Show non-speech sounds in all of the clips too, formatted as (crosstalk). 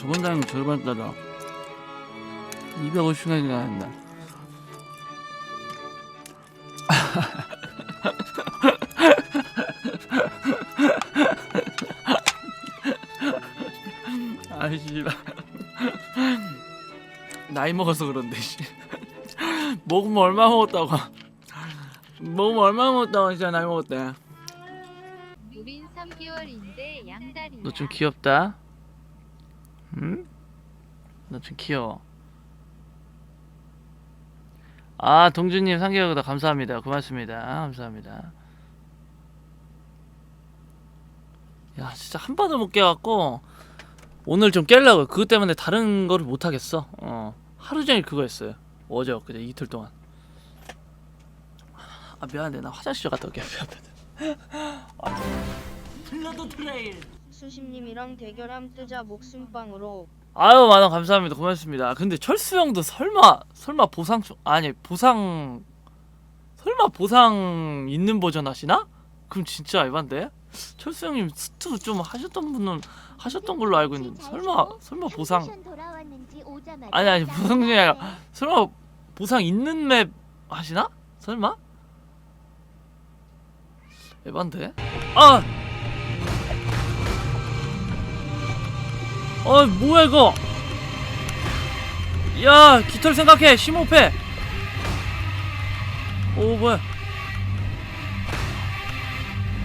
절반 따라 250원이나 한다 아이 씨발. 나이 먹어서 그런데 씨. 먹으면 얼마 먹었다고. 먹으면 얼마 먹었다고 진짜 나이 먹었대. 우린 3개월인데 양다리야. 너좀 귀엽다. 응? 너 좀 귀여워. 아 동주님 3개월보다. 감사합니다. 고맙습니다. 감사합니다. 야 진짜 한 번을 못 깨갖고 오늘 좀 깰라고요. 그것 때문에 다른 거를 못 하겠어. 어. 하루 종일 그거 했어요. 어제 엊그제 이틀 동안. 아 미안한데 나 화장실 좀 갔다 올게 미안해 블러드 트레일. 수심님이랑 대결함 뜨자 목숨빵으로 아유 만원 감사합니다 고맙습니다 근데 철수 형도 설마 설마 보상 좀- 아니 보상 설마 보상 있는 버전 하시나? 그럼 진짜 에반데 철수 형님 스투 좀 하셨던 분은 하셨던 걸로 알고 있는데 설마 설마 보상 아니 아니 보상 중에 아니라 설마 보상 있는 맵 하시나? 설마? 에반데? 아! 어 뭐야 이거? 야 깃털 생각해. 심호흡해. 오 뭐야?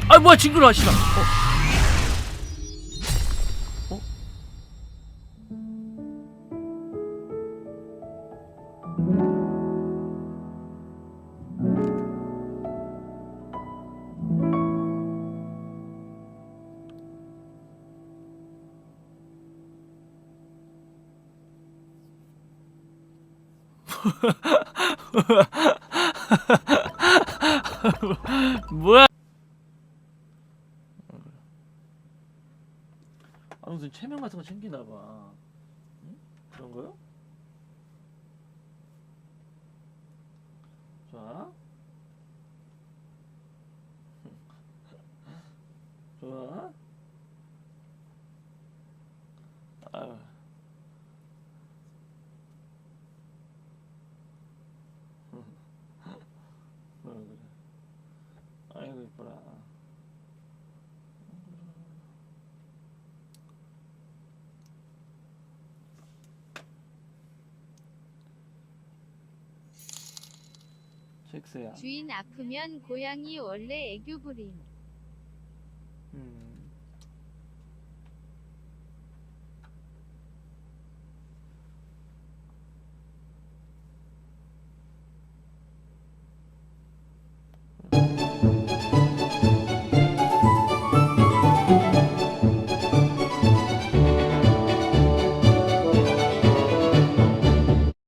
아 뭐야 징그러워 씨발. 어? 어? (laughs) 뭐야 아 무슨 체면 같은 거 챙기나 봐 응? 그런 거요? 좋아 좋아 아유 어, 그래. 아이고 이뻐라. 잭스야. 주인 아프면 고양이 원래 애교 부림. 음.